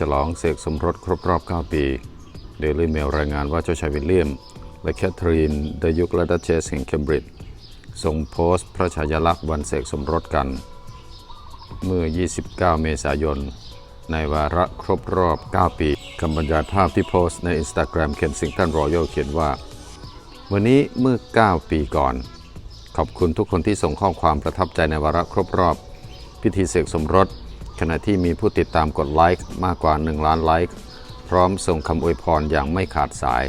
ฉลองเสกสมรสครบรอบ 9 ปีเดลิเมลรายงานว่าเจ้าชายวิลเลียม และแคทรีนเดยุกและดัชเชสแห่งเคมบริดจ์ส่งโพสต์พระชายาลักษณ์วันเสกสมรสกัน เมื่อ 29 เมษายน ในวาระครบรอบ 9 ปีคำบรรยายภาพที่โพสต์ใน Instagram Kensington Royal เขียนว่า วันนี้เมื่อ 9 ปีก่อน ขอบคุณทุกคนที่ส่งข้อความประทับใจในวาระครบรอบ พิธีเสกสมรส ขณะที่มีผู้ติดตามกดไลค์มากกว่า 1 ล้านไลค์พร้อมส่งคำอวยพรอย่างไม่ขาดสาย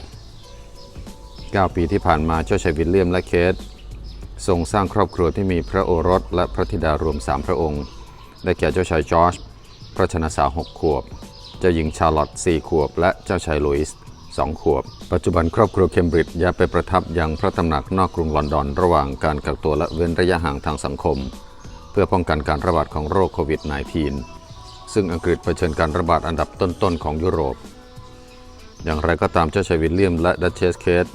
9 ปีที่ผ่านมาเจ้าชายวิลเลียมและเคททรงสร้างครอบครัวที่มีพระโอรสและพระธิดารวม 3 พระองค์ ได้แก่เจ้าชายจอร์จพระชนสา6ขวบ เจ้าหญิงชาร์ลอตต์4ขวบ และเจ้าชายลุยส์2ขวบ ปัจจุบันครอบครัวเคมบริดจ์ย้ายไปประทับยังพระตำหนักนอกกรุงลอนดอน ระหว่างการกักตัวและเว้นระยะห่างทางสังคม เพื่อป้องกันการระบาดของโรคโควิด -19 ซึ่งอังกฤษเผชิญการระบาดอันดับต้นๆของยุโรป อย่างไรก็ตามเจ้าชายวิลเลียมและดัชเชสเคท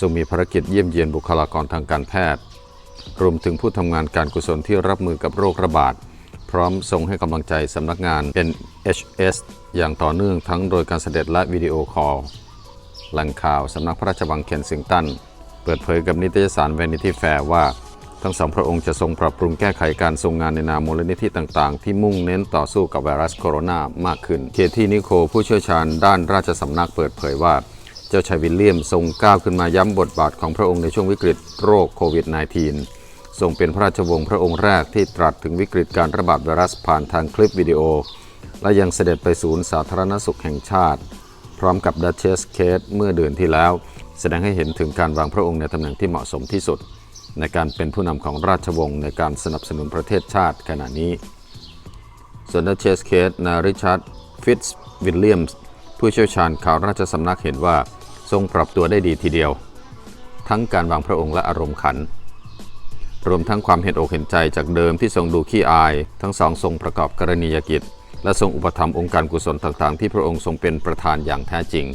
ทรงมีภารกิจเยี่ยมเยียนบุคลากรทางการแพทย์ รวมถึงผู้ทำงานการกุศลที่รับมือกับโรคระบาด พร้อมทรงให้กำลังใจสำนักงาน NHS อย่างต่อเนื่องทั้งโดยการเสด็จและวิดีโอคอลแหล่งข่าวสำนักพระราชวังเคนซิงตัน เปิดเผยกับนิตยสาร Vanity Fair ว่า ทั้งสองพระองค์จะทรงปรับปรุงแก้ไขการทรงงานในนามมูลนิธิต่างๆ ที่มุ่งเน้นต่อสู้กับไวรัสโคโรนามากขึ้น เคที่นิโคลผู้เชี่ยวชาญด้านราชสำนักเปิดเผยว่า เจ้าชายวิลเลียมทรงก้าวขึ้นมาย้ำบทบาทของพระองค์ในช่วงวิกฤตโรคโควิด -19 ทรงเป็นพระราชวงศ์พระองค์แรกที่ตรัสถึงวิกฤตการระบาดไวรัสผ่านทางคลิปวิดีโอ และยังเสด็จไปศูนย์สาธารณสุขแห่งชาติ พร้อมกับดัชเชสเคทเมื่อเดือนที่แล้ว แสดงให้เห็นถึงการวางพระองค์ในตำแหน่งที่เหมาะสมที่สุด ในการเป็นผู้นำของราชวงศ์ในการสนับสนุนประเทศชาติขณะนี้ส่วนดัชเชสเคทนาริชาร์ดฟิตส์วิลเลียมส์ผู้เชี่ยวชาญข่าวราชสำนักเห็นว่าทรงปรับตัวได้ดีทีเดียว ทั้งการวางพระองค์และอารมณ์ขัน รวมทั้งความเห็นอกเห็นใจจากเดิมที่ทรงดูขี้อาย ทั้งสองทรงประกอบกรณียกิจ และทรงอุปถัมภ์องค์การกุศลต่างๆ ที่พระองค์ทรงเป็นประธานอย่างแท้จริง